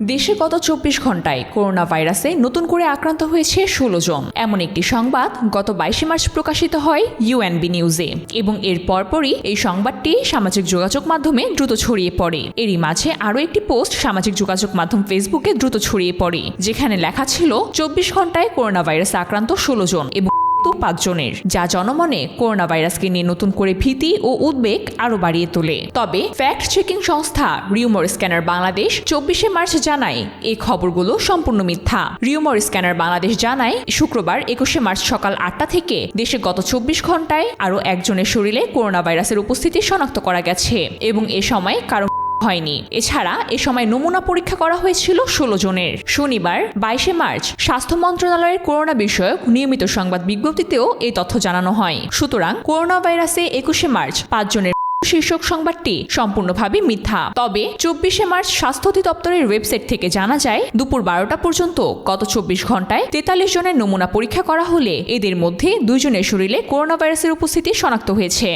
দেশে গত চব্বিশ ঘন্টায় করোনা ভাইরাসে নতুন করে আক্রান্ত হয়েছে ষোলো জন। এমন একটি সংবাদ গত বাইশে মার্চ প্রকাশিত হয় ইউএনবি নিউজে এবং এর পরপরই এই সংবাদটি সামাজিক যোগাযোগ মাধ্যমে দ্রুত ছড়িয়ে পড়ে। এরই মাঝে আরও একটি পোস্ট সামাজিক যোগাযোগ মাধ্যম ফেসবুকে দ্রুত ছড়িয়ে পড়ে, যেখানে লেখা ছিল, চব্বিশ ঘন্টায় করোনা ভাইরাসে আক্রান্ত ষোলো জন এবং পাঁচজনের, যা জনমনে করোনা ভাইরাসকে নিয়ে নতুন করে ভীতি ও উদ্বেগ আরও বাড়িয়ে তোলে। তবে ফ্যাক্ট চেকিং সংস্থা রিউমর স্ক্যানার বাংলাদেশ চব্বিশে মার্চ জানায় এই খবরগুলো সম্পূর্ণ মিথ্যা। রিউমর স্ক্যানার বাংলাদেশ জানায়, শুক্রবার একুশে মার্চ সকাল আটটা থেকে দেশে গত চব্বিশ ঘন্টায় আরও একজনের শরীরে করোনা ভাইরাসের উপস্থিতি শনাক্ত করা গেছে এবং এ সময় কারও হয়নি। এছাড়া এ সময় নমুনা পরীক্ষা করা হয়েছিল ষোলো জনের। শনিবার, বাইশে মার্চ, স্বাস্থ্য মন্ত্রণালয়ের করোনা বিষয়ক নিয়মিত সংবাদ বিজ্ঞপ্তিতেও এই তথ্য জানানো হয়। সুতরাং করোনা ভাইরাসে একুশে মার্চ পাঁচজনের শীর্ষক সংবাদটি সম্পূর্ণভাবে মিথ্যা। তবে চব্বিশে মার্চ স্বাস্থ্য অধিদপ্তরের ওয়েবসাইট থেকে জানা যায়, দুপুর বারোটা পর্যন্ত গত চব্বিশ ঘন্টায় তেতাল্লিশ জনের নমুনা পরীক্ষা করা হলে এদের মধ্যে দুইজনের শরীরে করোনা ভাইরাসের উপস্থিতি শনাক্ত হয়েছে।